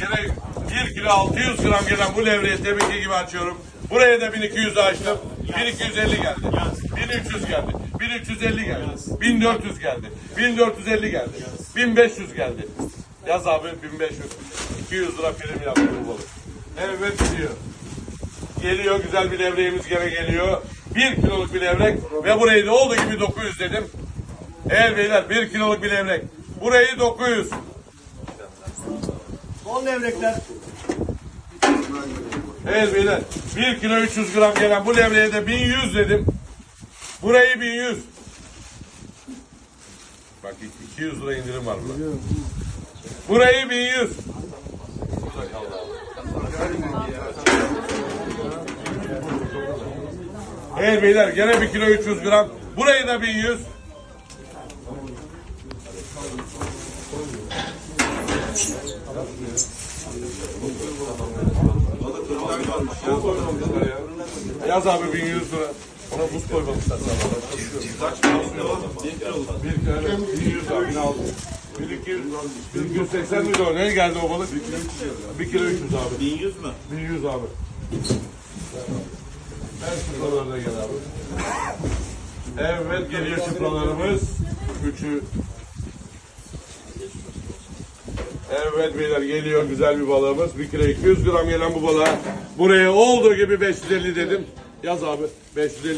Gene 1 kilo 600 gram gelen bu levreyi tebrik gibi açıyorum. Buraya da 1200 açtım. 1250 geldi. 1300 geldi. 1350 geldi. 1400 geldi. 1450 geldi. 1500 geldi. Yaz abi 1500. 200 lira prim yaptı bu balık. Evet gidiyor. Geliyor güzel bir levreğimiz gene geliyor. 1 kiloluk bir levrek ve burayı da olduğu gibi 900 dedim. Evet beyler 1 kiloluk bir levrek. Burayı 900. Son levrekler. Evet beyler 1 kilo 300 gram gelen bu levreye de 1100 dedim. Burayı 1100. Bak 200 lira indirim var burada. Burayı 1100. Evet beyler gene 1 kilo 300 gram. Burayı da 1100. Yaz abi 1100 lira. Ona buz koymamışlar sana. Bir kilo evet. 1100 abi. 1200, 1280 miydi o? Ne geldi o balık? 1 kilo 300 abi. 1100 mü? 1100 abi. Ver şifralarına gel abi. Evet geliyor şifralarımız. Üçü. Evet beyler geliyor güzel bir balığımız. Bir kilo 200 gram gelen bu balığa. Buraya olduğu gibi 550 dedim. Yaz abi 550.